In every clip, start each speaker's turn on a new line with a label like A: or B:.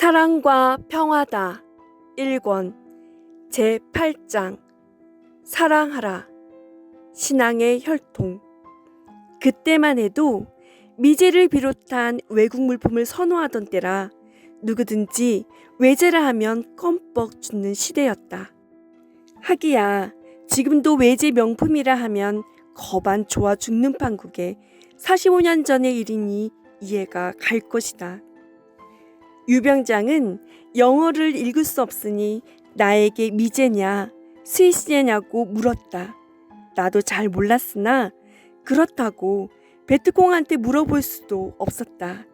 A: 사랑과 평화다. 1권 제8장 사랑하라. 신앙의 혈통. 그때만 해도 미제를 비롯한 외국 물품을 선호하던 때라 누구든지 외제라 하면 껌뻑 죽는 시대였다. 하기야 지금도 외제 명품이라 하면 거반 좋아 죽는 판국에 45년 전의 일이니 이해가 갈 것이다. 유병장은 영어를 읽을 수 없으니 나에게 미제냐 스위스냐냐고 물었다. 나도 잘 몰랐으나 그렇다고 베트콩한테 물어볼 수도 없었다.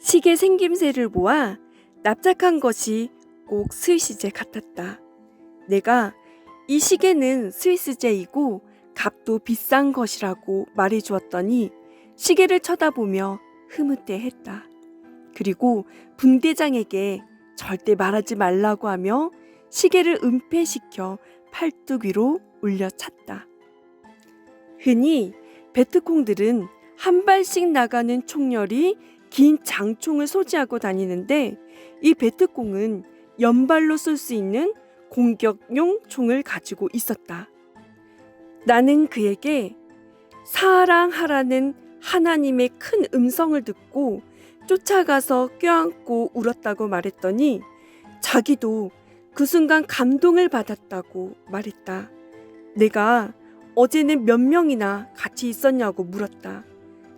A: 시계 생김새를 보아 납작한 것이 꼭 스위스제 같았다. 내가 이 시계는 스위스제이고 값도 비싼 것이라고 말해 주었더니 시계를 쳐다보며 흐뭇해 했다. 그리고 분대장에게 절대 말하지 말라고 하며 시계를 은폐시켜 팔뚝 위로 올려찼다. 흔히 베트콩들은 한 발씩 나가는 총열이 긴 장총을 소지하고 다니는데 이 베트콩은 연발로 쏠 수 있는 공격용 총을 가지고 있었다. 나는 그에게 사랑하라는 하나님의 큰 음성을 듣고 쫓아가서 껴안고 울었다고 말했더니 자기도 그 순간 감동을 받았다고 말했다. 내가 어제는 몇 명이나 같이 있었냐고 물었다.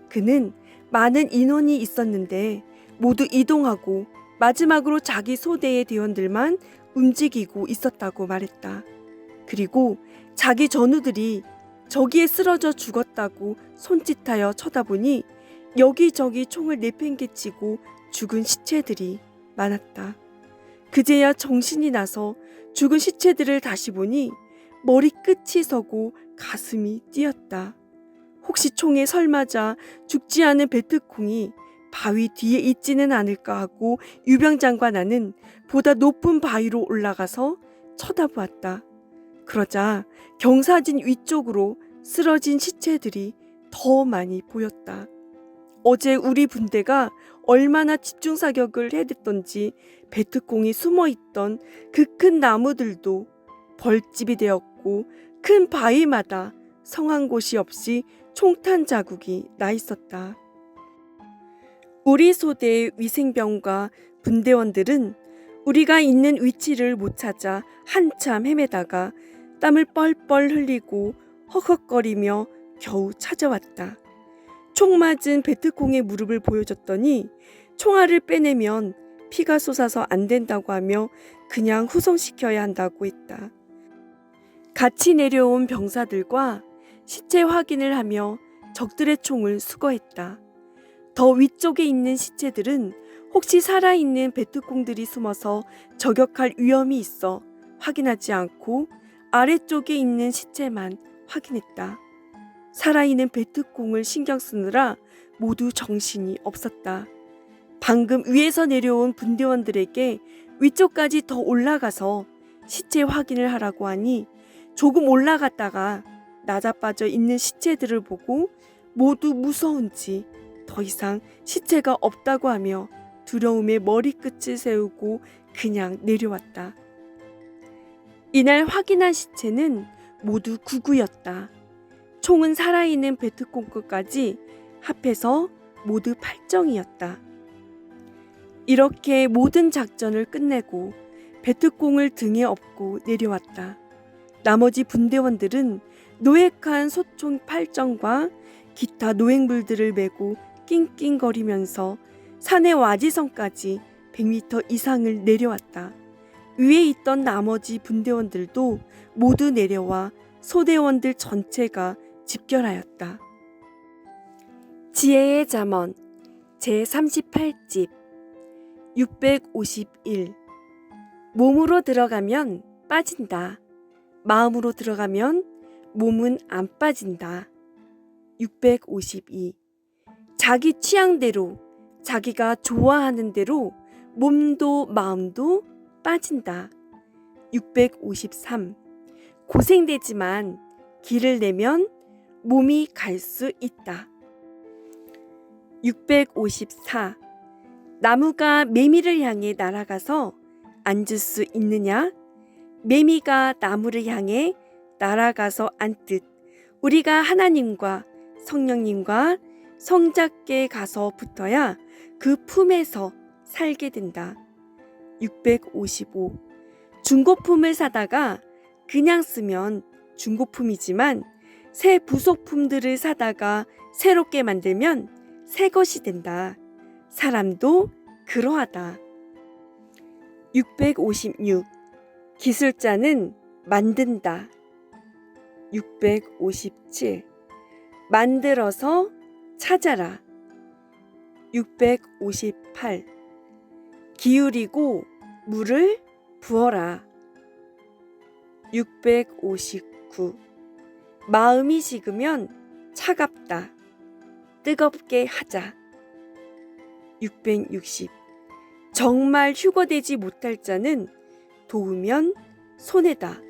A: 그는 많은 인원이 있었는데 모두 이동하고 마지막으로 자기 소대의 대원들만 움직이고 있었다고 말했다. 그리고 자기 전우들이 저기에 쓰러져 죽었다고 손짓하여 쳐다보니 여기저기 총을 내팽개치고 죽은 시체들이 많았다. 그제야 정신이 나서 죽은 시체들을 다시 보니 머리끝이 서고 가슴이 뛰었다. 혹시 총에 설 맞아 죽지 않은 베트콩이 바위 뒤에 있지는 않을까 하고 유병장과 나는 보다 높은 바위로 올라가서 쳐다보았다. 그러자 경사진 위쪽으로 쓰러진 시체들이 더 많이 보였다. 어제 우리 분대가 얼마나 집중 사격을 해댔던지 베트콩이 숨어 있던 그 큰 나무들도 벌집이 되었고 큰 바위마다 성한 곳이 없이 총탄 자국이 나 있었다. 우리 소대의 위생병과 분대원들은 우리가 있는 위치를 못 찾아 한참 헤매다가 땀을 뻘뻘 흘리고 헉헉거리며 겨우 찾아왔다. 총 맞은 베트콩의 무릎을 보여줬더니 총알을 빼내면 피가 솟아서 안 된다고 하며 그냥 후송시켜야 한다고 했다. 같이 내려온 병사들과 시체 확인을 하며 적들의 총을 수거했다. 더 위쪽에 있는 시체들은 혹시 살아있는 베트콩들이 숨어서 저격할 위험이 있어 확인하지 않고 아래쪽에 있는 시체만 확인했다. 살아있는 베트콩을 신경 쓰느라 모두 정신이 없었다. 방금 위에서 내려온 분대원들에게 위쪽까지 더 올라가서 시체 확인을 하라고 하니 조금 올라갔다가 낮아빠져 있는 시체들을 보고 모두 무서운지 더 이상 시체가 없다고 하며 두려움에 머리끝을 세우고 그냥 내려왔다. 이날 확인한 시체는 모두 구구였다. 총은 살아있는 베트콩 끝까지 합해서 모두 8정이었다. 이렇게 모든 작전을 끝내고 베트콩을 등에 업고 내려왔다. 나머지 분대원들은 노획한 소총 8정과 기타 노획물들을 메고 낑낑거리면서 산의 와지성까지 100m 이상을 내려왔다. 위에 있던 나머지 분대원들도 모두 내려와 소대원들 전체가 집결하였다. 지혜의 잠언 제38집 651 몸으로 들어가면 빠진다. 마음으로 들어가면 몸은 안 빠진다. 652 자기 취향대로 자기가 좋아하는 대로 몸도 마음도 빠진다. 653 고생되지만 길을 내면 몸이 갈 수 있다. 654 나무가 매미를 향해 날아가서 앉을 수 있느냐? 매미가 나무를 향해 날아가서 앉듯 우리가 하나님과 성령님과 성자께 가서 붙어야 그 품에서 살게 된다. 655. 중고품을 사다가 그냥 쓰면 중고품이지만 새 부속품들을 사다가 새롭게 만들면 새 것이 된다. 사람도 그러하다. 656. 기술자는 만든다. 657. 만들어서 찾아라. 658. 기울이고 물을 부어라. 659. 마음이 식으면 차갑다. 뜨겁게 하자. 660. 정말 휴거되지 못할 자는 도우면 손해다.